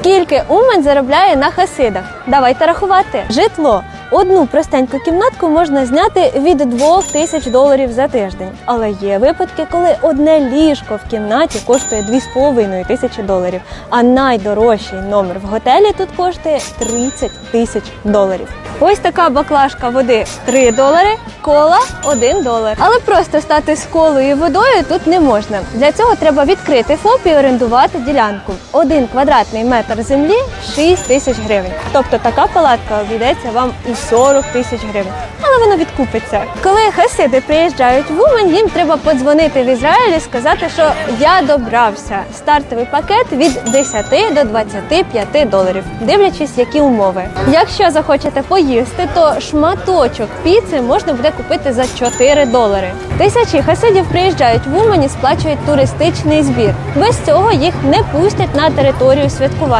Скільки Умань заробляє на хасидах? Давайте рахувати. Житло. Одну простеньку кімнатку можна зняти від 2 тисяч доларів за тиждень. Але є випадки, коли одне ліжко в кімнаті коштує 2,5 тисячі доларів, а найдорожчий номер в готелі тут коштує 30 тисяч доларів. Ось така баклажка води 3 долари, кола 1 долар. Але просто стати з колою і водою тут не можна. Для цього треба відкрити ФОП і орендувати ділянку. Один квадратний метр землі 6 тисяч гривень. Тобто така палатка обійдеться вам у 40 тисяч гривень. Але воно відкупиться. Коли хасиди приїжджають в Умань, їм треба подзвонити в Ізраїль і сказати, що я добрався. Стартовий пакет від 10 до 25 доларів, дивлячись, які умови. Якщо захочете поїсти, то шматочок піци можна буде купити за 4 долари. Тисячі хасидів приїжджають в Умань і сплачують туристичний збір. Без цього їх не пустять на територію святкування.